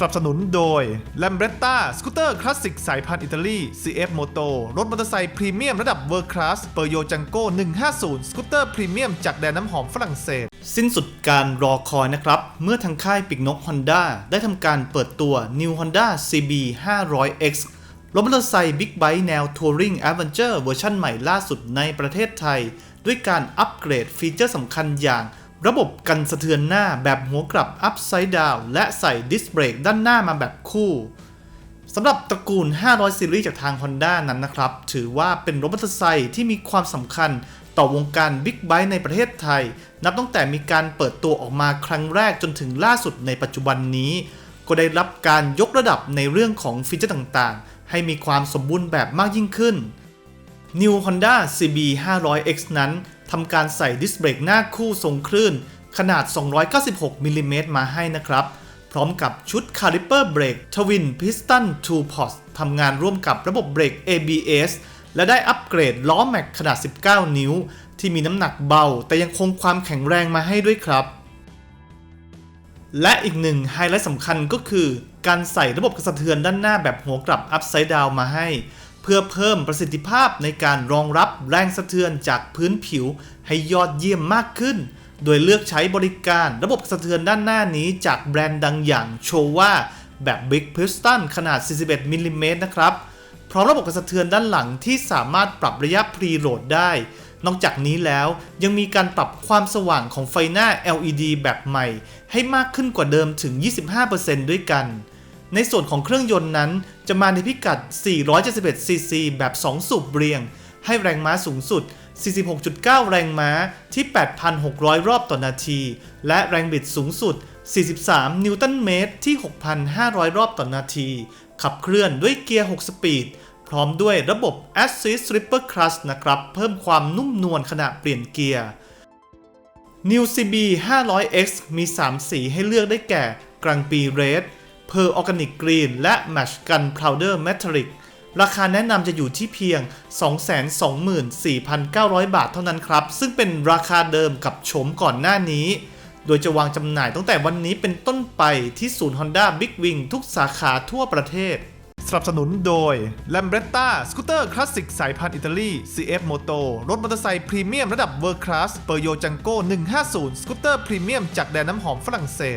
สนับสนุนโดย l a m b r e t t a สกูตเตอร์คลาสสิกสายพันธุ์อิตาลี CF Moto รถมอเตอร์ไซค์พรีเมียมระดับเวอร์คลาสเปอร์โยจังโก้150 สกูตเตอร์พรีเมียมจากแดนน้ำหอมฝรั่งเศส สิ้นสุดการรอคอยนะครับ เมื่อทางค่ายปิกนก Honda ได้ทำการเปิดตัว New Honda CB 500X รถมอเตอร์ไซค์บิ๊กไบค์แนว Touring Adventure เวอร์ชันใหม่ล่าสุดในประเทศไทย ด้วยการอัปเกรดฟีเจอร์สำคัญอย่าง ระบบกันสะเทือนหน้าแบบหัวกลับ Upside Down และใส่ดิสเบรกด้านหน้ามาแบบคู่สำหรับตระกูล 500 ซีรีส์จากทาง Honda นั้นนะครับ ถือว่าเป็นรถมอเตอร์ไซค์ที่มีความสำคัญต่อวงการบิ๊กไบค์ในประเทศไทย นับตั้งแต่มีการเปิดตัวออกมาครั้งแรกจนถึงล่าสุดในปัจจุบันนี้ ก็ได้รับการยกระดับในเรื่องของฟีเจอร์ต่างๆ ให้มีความสมบูรณ์แบบมากยิ่งขึ้น New Honda CB 500X นั้น ทำการใส่ดิสเบรกหน้าคู่ทรงคลื่น ขนาด 296มิลลิเมตรมาให้นะครับ พร้อมกับชุด Caliper Brake Twin Piston 2 Ports ทำงานร่วมกับระบบเบรก ABS และได้อัปเกรดล้อแม็กขนาด 19 นิ้ว ที่มีน้ำหนักเบา แต่ยังคงความแข็งแรงมาให้ด้วยครับ และอีกหนึ่งไฮไลท์สำคัญก็คือ การใส่ระบบกระสะเทือนด้านหน้าแบบหัวกลับ Upside Down มาให้ พื่อเพิ่มประสิทธิภาพในการรองรับแรงสะเทือนจากพื้นผิวให้ยอดเยี่ยมมากขึ้น โดยเลือกใช้บริการระบบสะเทือนด้านหน้านี้จากแบรนด์ดังอย่างโชว่าแบบ Big Piston ขนาด 41มิลลิเมตรนะครับ พร้อมระบบกระสะเทือนด้านหลังที่สามารถปรับระยะพรีโหลดได้ นอกจากนี้แล้วยังมีการปรับความสว่างของไฟหน้า LED แบบใหม่ ให้มากขึ้นกว่าเดิมถึง 25%ด้วยกัน ในส่วนของเครื่องยนต์นั้น จะมาในพิกัด 471ซีซีแบบ 2 สูบเรียง ให้แรงม้าสูงสุด 46.9 แรงม้าที่ 8,600 รอบต่อนาที และแรงบิดสูงสุด 43 นิวตันเมตรที่ 6,500 รอบต่อนาที ขับเคลื่อนด้วยเกียร์ 6 สปีด พร้อมด้วยระบบ Assist Slipper Clutch นะครับ เพิ่มความนุ่มนวลขณะเปลี่ยนเกียร์ New CB 500X มี 3 สีให้เลือกได้แก่กรังปี เรด Pearl Organic Green และ Match Gun Powder Metallic ราคาแนะนำจะอยู่ที่เพียง 224,900 บาทเท่านั้นครับ ซึ่งเป็นราคาเดิมกับโฉมก่อนหน้านี้ โดยจะวางจำหน่ายตั้งแต่วันนี้เป็นต้นไปที่ศูนย์ Honda Big Wing ทุกสาขาทั่วประเทศ สนับสนุนโดย l a m b r e t t a สกูตเตอร์คลาสสิกสายพันธุ์อิตาลี CF Moto รถมอเตอร์ไซค์พรีเมียมระดับเวอร์คลาสเปอร์โยจังโก้150 สกูตเตอร์พรีเมียมจากแดนน้ำหอมฝรั่งเศส